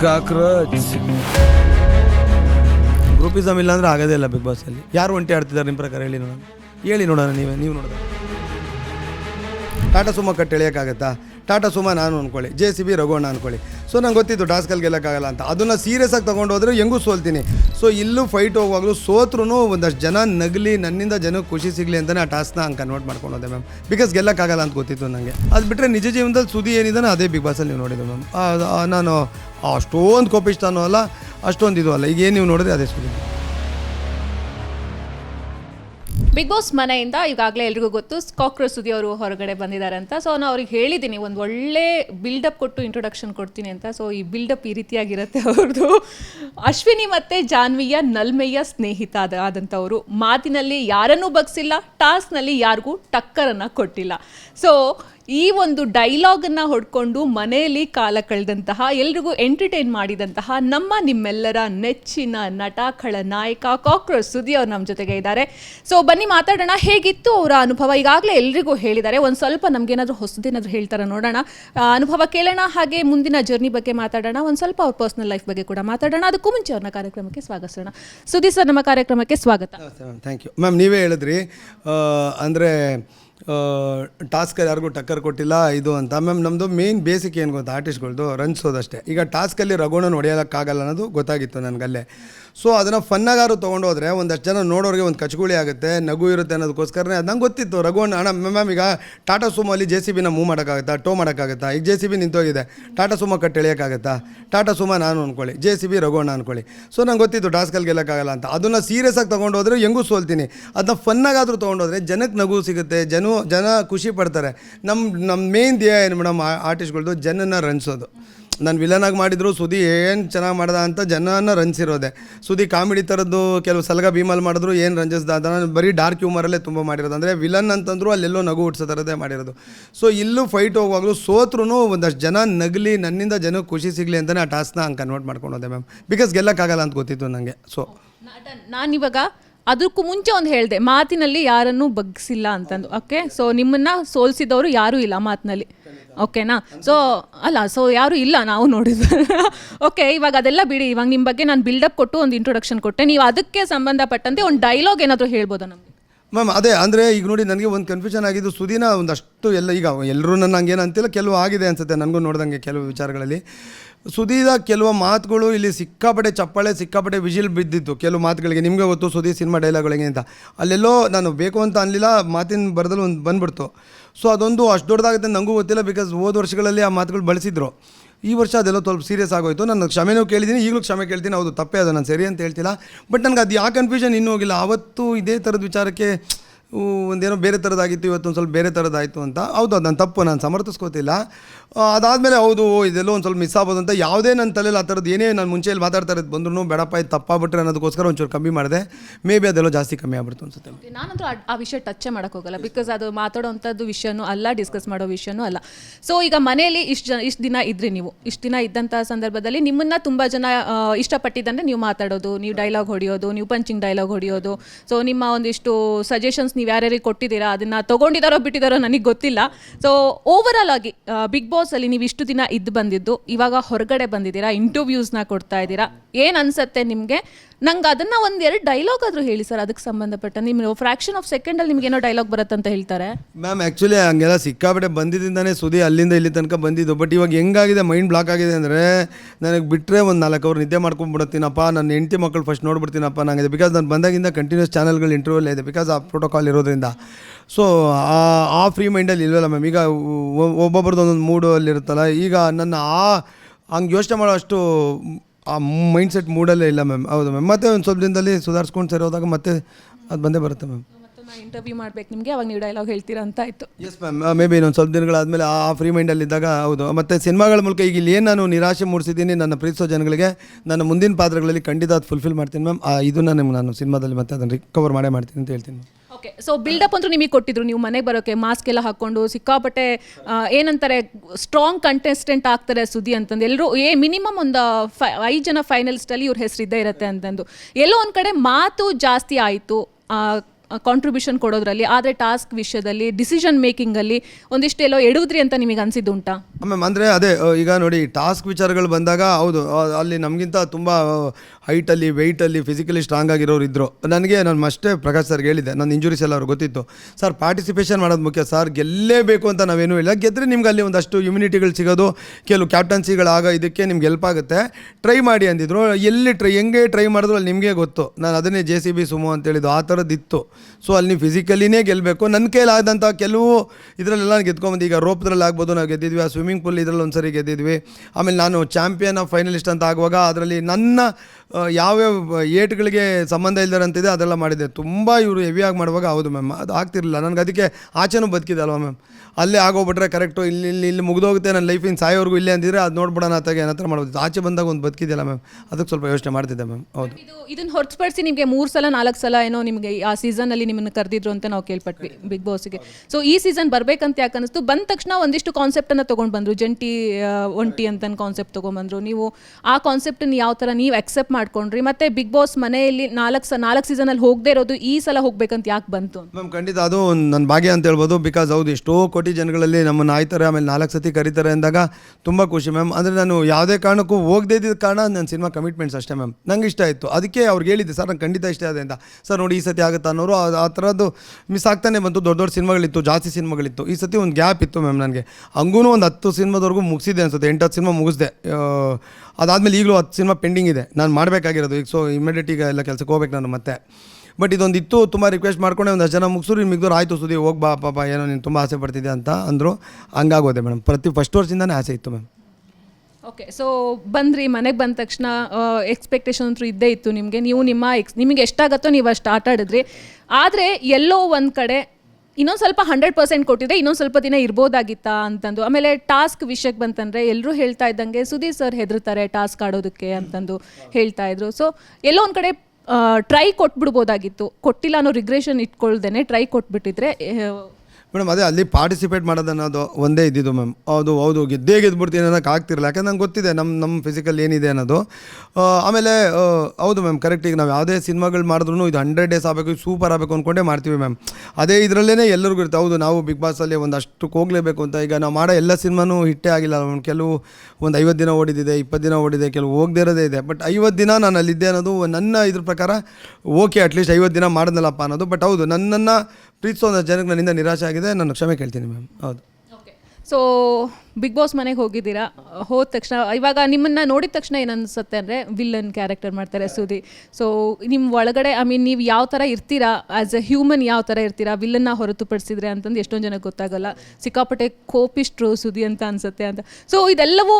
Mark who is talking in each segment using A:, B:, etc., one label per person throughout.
A: Cockroach. Groupism ಇಲ್ಲ ಅಂದ್ರೆ ಆಗೋದೇ ಇಲ್ಲ ಬಿಗ್ ಬಾಸಲ್ಲಿ ಯಾರು ಒಂಟಿ ಆಡ್ತಿದ್ದಾರೆ ನಿಮ್ಮ ಪ್ರಕಾರ ಹೇಳಿ ನೋಡೋಣ. ಹೇಳಿ ನೋಡೋಣ ನೀವೇ, ನೀವು ನೋಡೋಣ. ಟಾಟಾ ಸುಮ್ಮ ಕಟ್ಟೆ ಎಳೆಯೋಕ್ಕಾಗತ್ತಾ? ಟಾಟಾ ಸುಮಾ ನಾನು ಅಂದ್ಕೊಳ್ಳಿ ಜೆ ಸಿ ಬಿ ರಘುವಣ್ಣ ಅನ್ಕೊಳ್ಳಿ. ಸೊ ನಂಗೆ ಗೊತ್ತಿತ್ತು ಟಾಸ್ಕಲ್ಲಿ ಗೆಲ್ಲಕ್ಕಾಗಲ್ಲ ಅಂತ. ಅದನ್ನು ಸೀರಿಯಸ್ ಆಗಿ ತೊಗೊಂಡು ಹೋದ್ರೆ ಹೆಂಗೂ ಸೋಲ್ತೀನಿ. ಸೊ ಇಲ್ಲೂ ಫೈಟ್ ಹೋಗುವಾಗಲೂ ಸೋತ್ರೂ ಒಂದಷ್ಟು ಜನ ನಗಲಿ, ನನ್ನಿಂದ ಜನಕ್ಕೆ ಖುಷಿ ಸಿಗಲಿ ಅಂತಲೇ ಆ ಟಾಸ್ಕ್ನ ಹಂಗೆ ಕನ್ವರ್ಟ್ ಮಾಡ್ಕೊಂಡು ಹೋದೆ ಮ್ಯಾಮ್ ಬಿಕಾಸ್ ಗೆಲ್ಲಕ್ಕಾಗಲ್ಲ ಅಂತ ಗೊತ್ತಿತ್ತು ನನಗೆ ಅದು ಬಿಟ್ಟರೆ ನಿಜ ಜೀವನದಲ್ಲಿ ಸುದ್ದಿ ಏನಿದೆ ಅದೇ ಬಿಗ್ ಬಾಸಲ್ಲಿ ನೀವು ನೋಡಿದ್ದು ಮ್ಯಾಮ್ ನಾನು ಅಷ್ಟೊಂದು ಕೋಪಿಸ್ತಾನೋ ಅಲ್ಲ, ಅಷ್ಟೊಂದು ಇದು ಅಲ್ಲ. ಈಗ ಏನು ನೀವು ನೋಡಿದ್ರೆ ಅದೇ ಸುದ್ದಿ
B: ಬಿಗ್ ಬಾಸ್ ಮನೆಯಿಂದ ಈಗಾಗಲೇ ಎಲ್ರಿಗೂ ಗೊತ್ತು ಕಾಕ್ರೋಚ್ ಸುದಿ ಅವರು ಹೊರಗಡೆ ಬಂದಿದ್ದಾರೆ ಅಂತ. ಸೊ ನಾನು ಅವ್ರಿಗೆ ಹೇಳಿದ್ದೀನಿ ಒಂದು ಒಳ್ಳೆ ಬಿಲ್ಡಪ್ ಕೊಟ್ಟು ಇಂಟ್ರೊಡಕ್ಷನ್ ಕೊಡ್ತೀನಿ ಅಂತ. ಸೊ ಈ ಬಿಲ್ಡಪ್ ಈ ರೀತಿಯಾಗಿರುತ್ತೆ ಅವ್ರದ್ದು ಅಶ್ವಿನಿ ಮತ್ತು ಜಾನ್ವಿಯ ನಲ್ಮೆಯ ಸ್ನೇಹಿತ ಆದ ಆದಂಥವರು ಮಾತಿನಲ್ಲಿ ಯಾರನ್ನೂ ಬಗ್ಸಿಲ್ಲ ಟಾಸ್ಕ್ನಲ್ಲಿ ಯಾರಿಗೂ ಟಕ್ಕರನ್ನು ಕೊಟ್ಟಿಲ್ಲ. ಸೊ ಈ ಒಂದು ಡೈಲಾಗನ್ನು ಹೊಡ್ಕೊಂಡು ಮನೆಯಲ್ಲಿ ಕಾಲ ಕಳೆದಂತಹ, ಎಲ್ರಿಗೂ ಎಂಟರ್ಟೈನ್ ಮಾಡಿದಂತಹ ನಮ್ಮ ನಿಮ್ಮೆಲ್ಲರ ನೆಚ್ಚಿನ ನಟ ಖಳನಾಯಕ ಕಾಕ್ರೋಚ್ ಸುದಿ ಅವ್ರು ನಮ್ಮ ಜೊತೆಗೆ ಇದ್ದಾರೆ. ಸೊ ಬನ್ನಿ ಮಾತಾಡೋಣ, ಹೇಗಿತ್ತು ಅವರ ಅನುಭವ? ಈಗಾಗಲೇ ಎಲ್ರಿಗೂ ಹೇಳಿದ್ದಾರೆ. ಒಂದು ಸ್ವಲ್ಪ ನಮಗೇನಾದರೂ ಹೊಸದೇನಾದರೂ ಹೇಳ್ತಾರೆ ನೋಡೋಣ. ಅನುಭವ ಕೇಳೋಣ, ಹಾಗೆ ಮುಂದಿನ ಜರ್ನಿ ಬಗ್ಗೆ ಮಾತಾಡೋಣ. ಒಂದು ಸ್ವಲ್ಪ ಅವ್ರ ಪರ್ಸನಲ್ ಲೈಫ್ ಬಗ್ಗೆ ಕೂಡ ಮಾತಾಡೋಣ. ಅದಕ್ಕೂ ಮುಂಚೆ ಅವ್ರನ್ನ ಕಾರ್ಯಕ್ರಮಕ್ಕೆ ಸ್ವಾಗತಿಸೋಣ. ಸುದಿ ಸರ್, ನಮ್ಮ ಕಾರ್ಯಕ್ರಮಕ್ಕೆ ಸ್ವಾಗತ.
A: ಥ್ಯಾಂಕ್ ಯು ಮ್ಯಾಮ್, ನೀವೇ ಹೇಳಿದ್ರಿ. ಅಂದರೆ ಟಾಸ್ಕಲ್ಲಿ ಯಾರಿಗೂ ಟಕ್ಕರ್ ಕೊಟ್ಟಿಲ್ಲ, ಇದು ಅಂತ. ಮ್ಯಾಮ್ ನಮ್ಮದು ಮೇನ್ ಬೇಸಿಕ್ ಏನು ಗೊತ್ತಾ ಆರ್ಟಿಸ್ಟ್ಗಳ್ದು ರನ್ಸೋದಷ್ಟೇ ಈಗ ಟಾಸ್ಕಲ್ಲಿ ರಘುವಣ್ಣನ ಹೊಡೆಯೋದಕ್ಕಾಗಲ್ಲ ಅನ್ನೋದು ಗೊತ್ತಾಗಿತ್ತು ನನಗಲ್ಲೇ. ಸೊ ಅದನ್ನು ಫನ್ನಾಗಾರು ತೊಗೊಂಡೋದ್ರೆ ಒಂದಷ್ಟು ಜನ ನೋಡೋರಿಗೆ ಒಂದು ಕಚ್ಗುಳಿ ಆಗುತ್ತೆ, ನಗು ಇರುತ್ತೆ ಅನ್ನೋದಕ್ಕೋಸ್ಕರನೇ ಅದು ನಂಗೆ ಗೊತ್ತಿತ್ತು ರಘುವಣ್ಣ ಅಣ್ಣ ಮ್ಯಾಮ್ ಈಗ ಟಾಟಾ ಸುಮೋಲಿ ಜೆ ಸಿ ಬಿನ ಮೂವ್ ಮಾಡೋಕ್ಕಾಗುತ್ತಾ ಟೋ ಮಾಡೋಕ್ಕಾಗುತ್ತಾ? ಈಗ ಜೆ ಸಿ ಬಿ ನಿಂತೋಗಿದೆ ಟಾಟಾ ಸುಮೋ ಕಟ್ ಎಳೆಯೋಕ್ಕಾಗತ್ತಾ? ಟಾಟಾ ಸುಮಾ ನಾನು ಅಂದ್ಕೊಳ್ಳಿ ಜೆ ಸಿ ಬಿ ರಘುವಣ್ಣ ಅನ್ಕೊಳ್ಳಿ. ಸೊ ನಂಗೆ ಗೊತ್ತಿತ್ತು ಟಾಸ್ಕಲ್ಲಿ ಗೆಲ್ಲೋಕ್ಕಾಗಲ್ಲ ಅಂತ. ಅದನ್ನು ಸೀರಿಯಸ್ ಆಗಿ ತೊಗೊಂಡೋದ್ರೆ ಹೆಂಗೂ ಸೋಲ್ತೀನಿ. ಅದನ್ನ ಫನ್ನಾಗಾದರೂ ತೊಗೊಂಡೋದ್ರೆ ಜನಕ್ಕೆ ನಗು ಸಿಗುತ್ತೆ, ಜನ ಜನ ಖುಷಿ ಪಡ್ತಾರೆ. ನಮ್ಮ ನಮ್ಮ ಮೇನ್ ಧ್ಯೇಯ ಏನು ಮೇಡಮ್ ಆರ್ಟಿಸ್ಟ್ಗಳ್ದು ಜನನ ರಂಜಿಸೋದು. ನಾನು ವಿಲನಾಗಿ ಮಾಡಿದ್ರು ಸುದಿ ಏನು ಚೆನ್ನಾಗಿ ಮಾಡ್ದ ಅಂತ ಜನನ ರಂಜಿಸಿರೋದೆ. ಸುದಿ ಕಾಮಿಡಿ ಥರದ್ದು ಕೆಲವು ಸಲಗ ಭೀಮಲ್ಲಿ ಮಾಡಿದ್ರು ಏನು ರಂಜಿಸ್ದ ನಾನು ಬರೀ ಡಾರ್ಕ್ ಹ್ಯೂಮರಲ್ಲೇ ತುಂಬ ಮಾಡಿರೋದು. ಅಂದರೆ ವಿಲನ್ ಅಂತಂದ್ರು ಅಲ್ಲೆಲ್ಲೋ ನಗು ಹುಟ್ಟಿಸೋ ಥರದೇ ಮಾಡಿರೋದು. ಸೊ ಇಲ್ಲೂ ಫೈಟ್ ಹೋಗುವಾಗಲೂ ಸೋತ್ರೂ ಒಂದಷ್ಟು ಜನ ನಗಲಿ, ನನ್ನಿಂದ ಜನಕ್ಕೆ ಖುಷಿ ಸಿಗಲಿ ಅಂತಲೇ ಆ ಟಾಸ್ಕ್ನ ಹಂಗೆ ಕನ್ವರ್ಟ್ ಮಾಡ್ಕೊಂಡು ಹೋದೆ ಮ್ಯಾಮ್ ಬಿಕಾಸ್ ಗೆಲ್ಲಕ್ಕಾಗಲ್ಲ ಅಂತ ಗೊತ್ತಿತ್ತು ನನಗೆ ಸೊ
B: ನಾನಿವಾಗ ಅದಕ್ಕೂ ಮುಂಚೆ ಒಂದು ಹೇಳಿದೆ, ಮಾತಿನಲ್ಲಿ ಯಾರನ್ನು ಬಗ್ಸಿಲ್ಲ ಅಂತಂದು ಓಕೆ ಸೊ ನಿಮ್ಮನ್ನ ಸೋಲ್ಸಿದವರು ಯಾರೂ ಇಲ್ಲ ಮಾತಿನಲ್ಲಿ ಓಕೆನಾ ಸೊ ಅಲ್ಲ ಸೊ ಯಾರು ಇಲ್ಲ ನಾವು ನೋಡಿದ್ವಿ ಓಕೆ ಇವಾಗ ಅದೆಲ್ಲ ಬಿಡಿ, ಇವಾಗ ನಿಮ್ಮ ಬಗ್ಗೆ ನಾನು ಬಿಲ್ಡಪ್ ಕೊಟ್ಟು ಒಂದು ಇಂಟ್ರೊಡಕ್ಷನ್ ಕೊಟ್ಟೆ. ನೀವು ಅದಕ್ಕೆ ಸಂಬಂಧಪಟ್ಟಂತೆ ಒಂದು ಡೈಲಾಗ್ ಏನಾದರೂ ಹೇಳ್ಬೋದಾ ನಮಗೆ?
A: ಮ್ಯಾಮ್, ಅದೇ, ಅಂದರೆ ಈಗ ನೋಡಿ ನನಗೆ ಒಂದು ಕನ್ಫ್ಯೂಷನ್ ಆಗಿದ್ದು ಸುದಿನ ಒಂದಷ್ಟು ಎಲ್ಲ ಈಗ ಎಲ್ಲರೂ ನನ್ನ ಹಂಗೇನು ಅಂತಿಲ್ಲ, ಕೆಲವು ಆಗಿದೆ ಅನ್ಸುತ್ತೆ ನನಗೂ ನೋಡ್ದಂಗೆ ಕೆಲವು ವಿಚಾರಗಳಲ್ಲಿ. ಸುದೀದ ಕೆಲವು ಮಾತುಗಳು ಇಲ್ಲಿ ಸಿಕ್ಕಾಪಟ್ಟೆ ಚಪ್ಪಾಳೆ, ಸಿಕ್ಕಾಪಟ್ಟೆ ವಿಜಿಲ್ ಬಿದ್ದಿತ್ತು ಕೆಲವು ಮಾತುಗಳಿಗೆ. ನಿಮಗೆ ಗೊತ್ತು ಸುದೀ ಸಿನಿಮಾ ಡೈಲಾಗ್ಗಳಿಗೆ ಅಂತ. ಅಲ್ಲೆಲ್ಲೋ ನಾನು ಬೇಕು ಅಂತ ಅನ್ನಲಿಲ್ಲ ಮಾತಿನ ಬರದಲ್ಲಿ ಒಂದು ಬಂದ್ಬಿಡ್ತು. ಸೊ ಅದೊಂದು ಅಷ್ಟು ದೊಡ್ಡದಾಗುತ್ತೆ ನನಗೂ ಗೊತ್ತಿಲ್ಲ ಬಿಕಾಸ್ ಹೋದ ವರ್ಷಗಳಲ್ಲಿ ಆ ಮಾತುಗಳು ಬಳಸಿದ್ರು. ಈ ವರ್ಷ ಅದೆಲ್ಲ ಸ್ವಲ್ಪ ಸೀರಿಯಸ್ ಆಗೋಯ್ತು. ನಾನು ಕ್ಷಮೆನೂ ಕೇಳಿದ್ದೀನಿ, ಈಗಲೂ ಕ್ಷಮೆ ಕೇಳ್ತೀನಿ. ಹೌದು, ತಪ್ಪೇ ಅದು, ನಾನು ಸರಿ ಅಂತ ಹೇಳ್ತಿಲ್ಲ. ಬಟ್ ನನಗೆ ಅದು ಯಾವ ಕನ್ಫ್ಯೂಷನ್ ಇನ್ನೂ ಹೋಗಿಲ್ಲ. ಅವತ್ತು ಇದೇ ಥರದ ವಿಚಾರಕ್ಕೆ ಒಂದೇನೋ ಬೇರೆ ಥರದ್ದಾಗಿತ್ತು ಇವತ್ತು ಒಂದು ಸ್ವಲ್ಪ ಬೇರೆ ಥರದ್ದಾಯಿತು ಅಂತ. ಹೌದು, ಅದು ನನ್ನ ತಪ್ಪು, ನಾನು ಸಮರ್ಥಿಸ್ಕೋತಿಲ್ಲ. ಅದಾದಮೇಲೆ ಹೌದು ಇದೆಲ್ಲೋ ಒಂದು ಸ್ವಲ್ಪ ಮಿಸ್ ಆಗ್ಬೋದು ಅಂತ ಯಾವುದೇ ನನ್ನ ತಲೆಯಲ್ಲಿ ಆ ಥರದ್ದು ಏನೇ ನಾನು ಮುಂಚೆಯಲ್ಲಿ ಮಾತಾಡ್ತಾ ಇರೋದು ಬಂದ್ರು ಬೇಡಪ್ಪ, ಇದು ತಪ್ಪಾಗ್ಬಿಟ್ರೆ ಅನ್ನೋದಕ್ಕೋಸ್ಕರ ಒಂಚೂರು ಕಮ್ಮಿ ಮಾಡಿದೆ. ಮೇ ಬಿ ಅದೆಲ್ಲೋ ಜಾಸ್ತಿ ಕಮ್ಮಿ ಆಗ್ಬಿಡ್ತು ಅನ್ಸುತ್ತೆ.
B: ನಾನಂತೂ ಆ- ವಿಷಯ ಟಚ್ಚೇ ಹೋಗಲ್ಲ ಬಿಕಾಸ್ ಅದು ಮಾತಾಡೋವಂಥದ್ದು ವಿಷಯನೂ ಅಲ್ಲ ಡಿಸ್ಕಸ್ ಮಾಡೋ ವಿಷಯನೂ ಅಲ್ಲ. ಸೊ ಈಗ ಮನೆಯಲ್ಲಿ ಇಷ್ಟು ಜನ ಇಷ್ಟು ದಿನ ಇದ್ರಿ ನೀವು? ಇಷ್ಟು ದಿನ ಇದ್ದಂಥ ಸಂದರ್ಭದಲ್ಲಿ ನಿಮ್ಮನ್ನ ತುಂಬ ಜನ ಇಷ್ಟಪಟ್ಟಿದ್ದಂದ್ರೆ ನೀವು ಮಾತಾಡೋದು, ನೀವು ಡೈಲಾಗ್ ಹೊಡೆಯೋದು, ನೀವು ಪಂಚಿಂಗ್ ಡೈಲಾಗ್ ಹೊಡೆಯೋದು. ಸೊ ನಿಮ್ಮ ಒಂದಿಷ್ಟು ಸಜೆಷನ್ಸ್ ನೀವು ಯಾರ್ಯಾರಿಗೆ ಕೊಟ್ಟಿದ್ದೀರಾ, ಅದನ್ನ ತೊಗೊಂಡಿದ್ದಾರೋ ಬಿಟ್ಟಿದ್ದಾರೋ ನನಗೆ ಗೊತ್ತಿಲ್ಲ. ಸೊ ಓವರಾಲ್ ಆಗಿ ಬಿಗ್ ಬಾಸ್ ಅಲ್ಲಿ ನೀವು ಇಷ್ಟು ದಿನ ಇದ್ದು ಬಂದಿದ್ದು, ಇವಾಗ ಹೊರಗಡೆ ಬಂದಿದ್ದೀರಾ ಇಂಟರ್ವ್ಯೂಸ್ನ ಕೊಡ್ತಾ ಇದ್ದೀರಾ, ಏನು ಅನಿಸುತ್ತೆ ನಿಮಗೆ? ನಂಗೆ ಅದನ್ನು ಒಂದೆರಡು ಡೈಲಾಗ್ ಆದರೂ ಹೇಳಿ ಸರ್ ಅದಕ್ಕೆ ಸಂಬಂಧಪಟ್ಟ. ನಿಮ್ಮ ಫ್ರಾಕ್ಷನ್ ಆಫ್ ಸೆಕೆಂಡಲ್ಲಿ ನಿಮಗೆ ಏನೋ ಡೈಲಾಗ್ ಅಂತ ಹೇಳ್ತಾರೆ.
A: ಮ್ಯಾಮ್ ಆ್ಯಕ್ಚುಲಿ ಹಂಗೆಲ್ಲ ಸಿಕ್ಕಾಪಟ್ಟೆ ಬಂದಿದ್ದಾನೆ ಸುದಿ ಅಲ್ಲಿಂದ ಇಲ್ಲಿ ತನಕ ಬಂದಿದ್ದು. ಬಟ್ ಇವಾಗ ಹೆಂಗಾಗಿದೆ? ಮೈಂಡ್ ಬ್ಲಾಕ್ ಆಗಿದೆ ಅಂದರೆ ನನಗೆ ಬಿಟ್ಟರೆ ಒಂದು ನಾಲ್ಕು ಅವ್ರು ನಿದ್ದೆ ಮಾಡ್ಕೊಂಡ್ಬಿಡ್ತೀನಪ್ಪ ನನ್ನ ಹೆಂಡತಿ ಮಕ್ಕಳು ಫಸ್ಟ್ ನೋಡ್ಬಿಡ್ತೀನಪ್ಪ ನನಗೆ ಬಿಕಾಸ್ ನಾನು ಬಂದಾಗಿಂದ ಕಂಟಿನ್ಯೂಸ್ ಚಾನಲ್ಗಳು ಇಂಟರ್ವ್ಯೂಲ್ ಇದೆ. ಬಿಕಾಸ್ ಆ ಪ್ರೋಟೋಕಾಲ್ ಇರೋದ್ರಿಂದ. ಸೊ ಆ ಫ್ರೀ ಮೈಂಡಲ್ಲಿ ಇಲ್ವಲ್ಲ ಮ್ಯಾಮ್ ಈಗ ಒಬ್ಬೊಬ್ರದ್ದು ಒಂದೊಂದು ಮೂಡು ಅಲ್ಲಿರುತ್ತಲ್ಲ ಈಗ ನನ್ನ ಆ, ಹಂಗೆ ಯೋಚನೆ ಮಾಡೋ ಅಷ್ಟು ಆ ಮೈಂಡ್ ಸೆಟ್ ಮೂಡಲ್ಲೇ ಇಲ್ಲ ಮ್ಯಾಮ್ ಹೌದು ಮ್ಯಾಮ್ ಮತ್ತೆ ಒಂದು ಸ್ವಲ್ಪ ದಿನದಲ್ಲಿ ಸುಧಾರಿಸ್ಕೊಂಡು ಸರಿ ಹೋದಾಗ ಮತ್ತೆ ಅದು ಬಂದೇ ಬರುತ್ತೆ ಮ್ಯಾಮ್
B: ಇಂಟರ್ವ್ಯೂ ಮಾಡ್ಬೇಕು. ನಿಮಗೆ ಅವಾಗ ನೀವು ಡೈಲಾಗ್ ಹೇಳ್ತೀರಾ ಅಂತ ಆಯ್ತು.
A: ಎಸ್ ಮ್ಯಾಮ್ ಮೇ ಬಿ ಇನ್ನೊಂದು ಸ್ವಲ್ಪ ದಿನಗಳಾದಮೇಲೆ ಆ ಫ್ರೀ ಮೈಂಡಲ್ಲಿದ್ದಾಗ ಹೌದು. ಮತ್ತು ಸಿನಿಮಾಗಳ ಮೂಲಕ ಈಗ ಇಲ್ಲಿ ಏನು ನಾನು ನಿರಾಶೆ ಮೂಡಿಸಿದ್ದೀನಿ ನನ್ನ ಪ್ರೀತಿಸೋ ಜನಗಳಿಗೆ ನನ್ನ ಮುಂದಿನ ಪಾತ್ರಗಳಲ್ಲಿ ಖಂಡಿತ ಅದು ಫುಲ್ಫಿಲ್ ಮಾಡ್ತೀನಿ ಮ್ಯಾಮ್ ಇದನ್ನು ನಿಮ್ಗೆ ನಾನು ಸಿನಿಮಾದಲ್ಲಿ ಮತ್ತೆ ಅದನ್ನು ರಿಕವರ್ ಮಾಡೇ ಮಾಡ್ತೀನಿ ಅಂತ ಹೇಳ್ತೀನಿ.
B: ಓಕೆ ಸೊ ಬಿಲ್ಡಪ್ ಅಂತೂ ನಿಮಗೆ ಕೊಟ್ಟಿದ್ರು, ನೀವು ಮನೆಗೆ ಬರೋಕೆ ಮಾಸ್ಕ್ ಎಲ್ಲ ಹಾಕೊಂಡು, ಸಿಕ್ಕಾಪಟ್ಟೆ ಏನಂತಾರೆ ಸ್ಟ್ರಾಂಗ್ ಕಂಟೆಸ್ಟೆಂಟ್ ಆಗ್ತಾರೆ ಸುದ್ದಿ ಅಂತಂದು. ಎಲ್ಲರೂ ಏ ಮಿನಿಮಮ್ ಒಂದು ಫೈ ಐದು ಜನ ಫೈನಲಿಸ್ಟಲ್ಲಿ ಇವ್ರ ಹೆಸರು ಇದ್ದೇ ಇರುತ್ತೆ ಅಂತಂದು. ಎಲ್ಲೋ ಒಂದು ಕಡೆ ಮಾತು ಜಾಸ್ತಿ ಆಯಿತು ಕಾಂಟ್ರಿಬ್ಯೂಷನ್ ಕೊಡೋದ್ರಲ್ಲಿ, ಆದರೆ ಟಾಸ್ಕ್ ವಿಷಯದಲ್ಲಿ ಡಿಸಿಷನ್ ಮೇಕಿಂಗಲ್ಲಿ ಒಂದಿಷ್ಟು ಎಲ್ಲೋ ಎಡುದ್ರಿ ಅಂತ ನಿಮಗೆ ಅನಿಸಿದ್ದುಂಟಾ
A: ಮ್ಯಾಮ್ ಅಂದರೆ ಅದೇ ಈಗ ನೋಡಿ ಟಾಸ್ಕ್ ವಿಚಾರಗಳು ಬಂದಾಗ, ಹೌದು ಅಲ್ಲಿ ನಮಗಿಂತ ತುಂಬ ಹೈಟಲ್ಲಿ ವೆಯ್ಟಲ್ಲಿ ಫಿಸಿಕಲಿ ಸ್ಟ್ರಾಂಗ್ ಆಗಿರೋರು ಇದ್ದರು ನನಗೆ ನಾನು ಅಷ್ಟೇ ಪ್ರಕಾಶ್ ಸರ್ಗೆ ಹೇಳಿದ್ದೆ, ನನ್ನ ಇಂಜುರೀಸ್ ಎಲ್ಲ ಅವ್ರಿಗೆ ಗೊತ್ತಿತ್ತು. ಸರ್ ಪಾರ್ಟಿಸಿಪೇಷನ್ ಮಾಡೋದು ಮುಖ್ಯ ಸರ್ ಗೆಲ್ಲೇಬೇಕು ಅಂತ ನಾವೇನೂ ಇಲ್ಲ. ಗೆದ್ದರೆ ನಿಮ್ಗೆ ಅಲ್ಲಿ ಒಂದಷ್ಟು ಇಮ್ಯುನಿಟಿಗಳು ಸಿಗೋದು, ಕೆಲವು ಕ್ಯಾಪ್ಟನ್ಸಿಗಳಾಗ ಇದಕ್ಕೆ ನಿಮ್ಗೆ ಹೆಲ್ಪ್ ಆಗುತ್ತೆ. ಟ್ರೈ ಮಾಡಿ ಅಂದಿದ್ರು, ಎಲ್ಲಿ ಟ್ರೈ ಹೆಂಗೆ ಟ್ರೈ ಮಾಡಿದ್ರು ಅಲ್ಲಿ ನಿಮಗೆ ಗೊತ್ತು. ನಾನು ಅದನ್ನೇ ಜೆ ಸಿ ಬಿ ಸುಮೋ ಅಂತ ಹೇಳಿದ್ದು, ಆ ಥರದ್ದು ಇತ್ತು ಸೊ ಅಲ್ಲಿ ನೀವು ಫಿಸಿಕಲಿನೇ ಗೆಲ್ಲಬೇಕು ನನ್ನ ಕೈಲಾದಂಥ ಕೆಲವು ಇದರಲ್ಲೆಲ್ಲ ಗೆದ್ಕೊಂಬಂದು, ಈಗ ರೋಪ್ದ್ರಲ್ಲಿ ಆಗ್ಬೋದು ನಾವು ಗೆದ್ದಿದ್ವಿ. ಆ ಸ್ವಿಮ್ಮಿಂಗ್ ಪೂಲ್ ಇದರಲ್ಲಿ ಒಂದ್ಸರಿ ಗೆದ್ದಿದ್ವಿ. ಆಮೇಲೆ ನಾನು ಚಾಂಪಿಯನ್ ಆಫ್ ಫೈನಲಿಸ್ಟ್ ಅಂತ ಆಗುವಾಗ, ಅದರಲ್ಲಿ ನನ್ನ ಯಾವ್ಯಾವ ಏಟ್ಗಳಿಗೆ ಸಂಬಂಧ ಇಲ್ದಾರಂತಿದೆ, ಅದೆಲ್ಲ ಮಾಡಿದೆ. ತುಂಬ ಇವರು ಹೆವಿಯಾಗಿ ಮಾಡುವಾಗ ಹೌದು ಮ್ಯಾಮ್ ಅದು ಆಗ್ತಿರಲಿಲ್ಲ. ನನಗೆ ಅದಕ್ಕೆ ಆಚೆನೂ ಬದುಕಿದೆ ಅಲ್ವಾ ಮ್ಯಾಮ್ ಅಲ್ಲೇ ಆಗೋಗ್ಬಿಟ್ರೆ ಕರೆಕ್ಟು ಇಲ್ಲಿ ಇಲ್ಲಿ ಇಲ್ಲಿ ಮುಗಿದೋಗುತ್ತೆ, ನನ್ನ ಲೈಫಿನ ಸಾಯೋವರೆಗೂ ಇಲ್ಲೇ ಅಂದಿದ್ರೆ ಅದು ನೋಡ್ಬಿಡೋಣ ಅತ್ತಾಗೆ ಏನತ್ರ ಮಾಡ್ಬೋದು. ಆಚೆ ಬಂದಾಗ ಒಂದು ಬದುಕಿದೆಯಲ್ಲ ಮ್ಯಾಮ್ ಅದಕ್ಕೆ ಸ್ವಲ್ಪ ಯೋಚನೆ ಮಾಡ್ತಿದ್ದೆ ಮ್ಯಾಮ್ ಹೌದು.
B: ಇದು, ಇದನ್ನ ಹೊರತುಪಡಿಸಿ ನಿಮಗೆ ಮೂರು ಸಲ, ನಾಲ್ಕು ಸಲ ಏನೋ ನಿಮಗೆ ಆ ಸೀಸನ್ ಅಲ್ಲಿ ನಿಮ್ಮನ್ನು ಕರೆದಿದ್ರು ಅಂತ ನಾವು ಕೇಳ್ಪಟ್ವಿ ಬಿಗ್ ಬಾಸ್ಗೆ ಸೊ ಈ ಸೀಸನ್ ಬರ್ಬೇಕಂತ ಯಾಕೆ ಅನಿಸ್ತು ಬಂದ ತಕ್ಷಣ ಒಂದಿಷ್ಟು ಕಾನ್ಸೆಪ್ಟನ್ನು ತಗೊಂಡ್ ಬಂದರು. ಜಂಟಿ ಒಂಟಿ ಅಂತ ಕಾನ್ಸೆಪ್ಟ್ ತೊಗೊಂಬಂದ್ರು ನೀವು ಆ ಕಾನ್ಸೆಪ್ಟನ್ನು ಯಾವ ಥರ ನೀವು ಅಕ್ಸೆಪ್ಟ್ ಮಾಡ್ಕೊಂಡ್ರಿ. ಮತ್ತೆ ಬಿಗ್ ಬಾಸ್ ಮನೆಯಲ್ಲಿ ನಾಲ್ಕು ನಾಲ್ಕು ಸೀಸನಲ್ಲಿ ಹೋಗದೇ ಇರೋದು ಈ ಸಲ ಹೋಗ್ಬೇಕಂತ ಯಾಕೆ ಬಂತು
A: ಮ್ಯಾಮ್, ಖಂಡಿತ ಅದು ನನ್ನ ಭಾಗ್ಯ ಅಂತ ಹೇಳ್ಬೋದು. ಬಿಕಾಸ್ ಹೌದು, ಎಷ್ಟೋ ಕೋಟಿ ಜನಗಳಲ್ಲಿ ನಮ್ಮನ್ನು ಆಯ್ತಾರೆ, ಆಮೇಲೆ ನಾಲ್ಕು ಸತಿ ಕರೀತಾರೆ ಅಂದಾಗ ತುಂಬ ಖುಷಿ ಮ್ಯಾಮ್. ಅಂದರೆ ನಾನು ಯಾವುದೇ ಕಾರಣಕ್ಕೂ ಹೋಗದೇ ಇದ್ದಿದ್ದ ಕಾರಣ ನನ್ನ ಸಿನಿಮಾ ಕಮಿಟ್ಮೆಂಟ್ಸ್ ಅಷ್ಟೇ ಮ್ಯಾಮ್. ನಂಗೆ ಇಷ್ಟ ಆಯಿತು. ಅದಕ್ಕೆ ಅವ್ರಿಗೆ ಹೇಳಿದ್ದೆ, ಸರ್, ನಂಗೆ ಖಂಡಿತ ಇಷ್ಟ ಇದೆ ಅಂತ. ಸರ್, ನೋಡಿ ಈ ಸತಿ ಆಗುತ್ತಾ? ಅನ್ನೋರು ಆ- ಥರದ್ದು ಮಿಸ್ ಆಗ್ತಾನೆ ಬಂತು. ದೊಡ್ಡ ದೊಡ್ಡ ಸಿನಿಮಾಗಳಿತ್ತು, ಜಾಸ್ತಿ ಸಿನಿಮಾಗಳಿತ್ತು. ಈ ಸತಿ ಒಂದು ಗ್ಯಾಪ್ ಇತ್ತು ಮ್ಯಾಮ್ ನನಗೆ. ಹಂಗೂ ಒಂದು ಹತ್ತು ಸಿನಿಮಾದವರೆಗೂ ಮುಗಿಸಿದೆ ಅನ್ಸುತ್ತೆ. ಎಂಟು ಹತ್ತು ಸಿನಿಮಾ ಮುಗಿಸಿದೆ. ಅದಾದಮೇಲೆ ಈಗಲೂ ಹತ್ತು ಸಿನಿಮಾ ಪೆಂಡಿಂಗ್ ಇದೆ. ನಾನು ಮಾಡಬೇಕಾಗಿರೋದು. ಈಗ ಸೊ ಇಮಿಡಿಯೇಟ್ ಈಗ ಎಲ್ಲ ಕೆಲಸಕ್ಕೆ ಹೋಗ್ಬೇಕು ನಾನು ಮತ್ತೆ. ಬಟ್ ಇದೊಂದು ಇತ್ತು, ತುಂಬ ರಿಕ್ವೆಸ್ಟ್ ಮಾಡ್ಕೊಂಡೆ, ಒಂದು ಜನ ಮುಗಿಸೋರು ಮಿಗ್ದೂರು ಆಯಿತು ಸುದಿ ಹೋಗಿ ಬಾ ಪಾಪ ಏನೋ ನೀನು ತುಂಬ ಆಸೆ ಪಡ್ತಿದ್ದೆ ಅಂತ ಅಂದರು. ಹಂಗಾಗೋದೆ ಮೇಡಮ್ ಪ್ರತಿ ಫಸ್ಟ್ ವರ್ಷದಿಂದನೇ ಆಸೆ ಇತ್ತು ಮ್ಯಾಮ್
B: ಓಕೆ ಸೊ ಬಂದ್ರಿ, ಮನೆಗೆ ಬಂದ ತಕ್ಷಣ ಎಕ್ಸ್ಪೆಕ್ಟೇಷನ್ ಅಂತೂ ಇದ್ದೇ ಇತ್ತು ನಿಮಗೆ. ನೀವು ನಿಮ್ಮ ಎಕ್ಸ್ ನಿಮಗೆ ಎಷ್ಟಾಗತ್ತೋ ನೀವು ಅಷ್ಟು ಆಟ ಆಡಿದ್ರಿ ಆದರೆ ಎಲ್ಲೋ ಒಂದು ಕಡೆ ಇನ್ನೊಂದು ಸ್ವಲ್ಪ ಹಂಡ್ರೆಡ್ ಪರ್ಸೆಂಟ್ ಕೊಟ್ಟಿದ್ರೆ ಇನ್ನೊಂದು ಸ್ವಲ್ಪ ದಿನ ಇರ್ಬೋದಾಗಿತ್ತಾ ಅಂತಂದು. ಆಮೇಲೆ ಟಾಸ್ಕ್ ವಿಷಯಕ್ಕೆ ಬಂತಂದರೆ ಎಲ್ಲರೂ ಹೇಳ್ತಾ ಇದ್ದಂಗೆ ಸುದೀಪ್ ಸರ್ ಹೆದರ್ತಾರೆ ಟಾಸ್ಕ್ ಆಡೋದಕ್ಕೆ ಅಂತಂದು ಹೇಳ್ತಾ ಇದ್ರು. ಸೊ ಎಲ್ಲೋ ಒಂದು ಕಡೆ ಟ್ರೈ ಕೊಟ್ಬಿಡ್ಬೋದಾಗಿತ್ತು. ಕೊಟ್ಟಿಲ್ಲ ಅನ್ನೋ ರಿಗ್ರೆಷನ್ ಇಟ್ಕೊಳ್ದೇನೆ ಟ್ರೈ ಕೊಟ್ಬಿಟ್ಟಿದ್ರೆ
A: ಮೇಡಮ್, ಅದೇ ಅಲ್ಲಿ ಪಾರ್ಟಿಸಿಪೇಟ್ ಮಾಡೋದು ಅನ್ನೋದು ಒಂದೇ ಇದ್ದಿದ್ದು ಮ್ಯಾಮ್ ಹೌದು ಹೌದು, ಗೆದ್ದೇ ಗೆದ್ಬಿಡ್ತೀನಿ ಅನ್ನೋಕೆ ಆಗ್ತಿರಲ್ಲ ಯಾಕಂದ್ರೆ ನಂಗೆ ಗೊತ್ತಿದೆ ನಮ್ಮ ನಮ್ಮ ಫಿಸಿಕಲ್ ಏನಿದೆ ಅನ್ನೋದು. ಆಮೇಲೆ ಹೌದು ಮ್ಯಾಮ್ ಕರೆಕ್ಟ್ ಈಗ ನಾವು ಯಾವುದೇ ಸಿನಿಮಾಗಳು ಮಾಡಿದ್ರು ಇದು ಹಂಡ್ರೆಡ್ ಡೇಸ್ ಆಗಬೇಕು ಸೂಪರ್ ಆಗಬೇಕು ಅಂದ್ಕೊಂಡೇ ಮಾಡ್ತೀವಿ ಮ್ಯಾಮ್ ಅದೇ ಇದರಲ್ಲೇ ಎಲ್ಲರಿಗೂ ಇರುತ್ತೆ. ಹೌದು, ನಾವು ಬಿಗ್ ಬಾಸಲ್ಲಿ ಒಂದು ಅಷ್ಟಕ್ಕೆ ಹೋಗಲೇಬೇಕು ಅಂತ. ಈಗ ನಾವು ಮಾಡೋ ಎಲ್ಲ ಸಿನಿಮಾನೂ ಹಿಟ್ಟೇ ಆಗಿಲ್ಲ ಮ್ಯಾಮ್ ಕೆಲವು ಒಂದು ಐವತ್ತು ದಿನ ಓಡಿದಿದೆ ಇಪ್ಪತ್ತು ದಿನ ಓಡಿದೆ, ಕೆಲವು ಹೋಗದೇ ಇರೋದೇ ಇದೆ. ಬಟ್ ಐವತ್ತು ದಿನ ನಾನು ಅಲ್ಲಿದ್ದೆ ಅನ್ನೋದು ನನ್ನ ಇದ್ರ ಪ್ರಕಾರ ಓಕೆ ಅಟ್ಲೀಸ್ಟ್ ಐವತ್ತು ದಿನ ಮಾಡಿದ್ನಲ್ಲಪ್ಪ ಅನ್ನೋದು. ಬಟ್ ಹೌದು, ನನ್ನನ್ನು ಪ್ರೀತಿಸೋ ಜನಕ್ಕೆ ನನ್ನಿಂದ ನಿರಾಶೆ ಆಗಿದೆ ನಾನು ಕ್ಷಮೆ ಕೇಳ್ತೀನಿ ಮ್ಯಾಮ್. ಹೌದು.
B: ಸೊ ಬಿಗ್ ಬಾಸ್ ಮನೆಗೆ ಹೋಗಿದ್ದೀರಾ? ಹೋದ ತಕ್ಷಣ, ಇವಾಗ ನಿಮ್ಮನ್ನ ನೋಡಿದ ತಕ್ಷಣ ಏನನ್ಸುತ್ತೆ ಅನ್ಸುತ್ತೆ ಅಂದರೆ ವಿಲ್ಲನ್ ಕ್ಯಾರೆಕ್ಟರ್ ಮಾಡ್ತಾರೆ ಸುದಿ ಸೊ ನಿಮ್ಮ ಒಳಗಡೆ ಐ ಮೀನ್ ನೀವು ಯಾವ ಥರ ಇರ್ತೀರಾ? ಆ್ಯಸ್ ಅ ಹ್ಯೂಮನ್ ಯಾವ ಥರ ಇರ್ತೀರಾ? ವಿಲ್ಲನ್ನ ಹೊರತುಪಡಿಸಿದ್ರೆ ಅಂತಂದು ಎಷ್ಟೊಂದು ಜನಕ್ಕೆ ಗೊತ್ತಾಗಲ್ಲ. ಸಿಕ್ಕಾಪಟ್ಟೆ ಕೋಪಿಸ್ಟ್ರು ಸುದಿ ಅಂತ ಅನ್ಸುತ್ತೆ ಅಂತ. ಸೊ ಇದೆಲ್ಲವೂ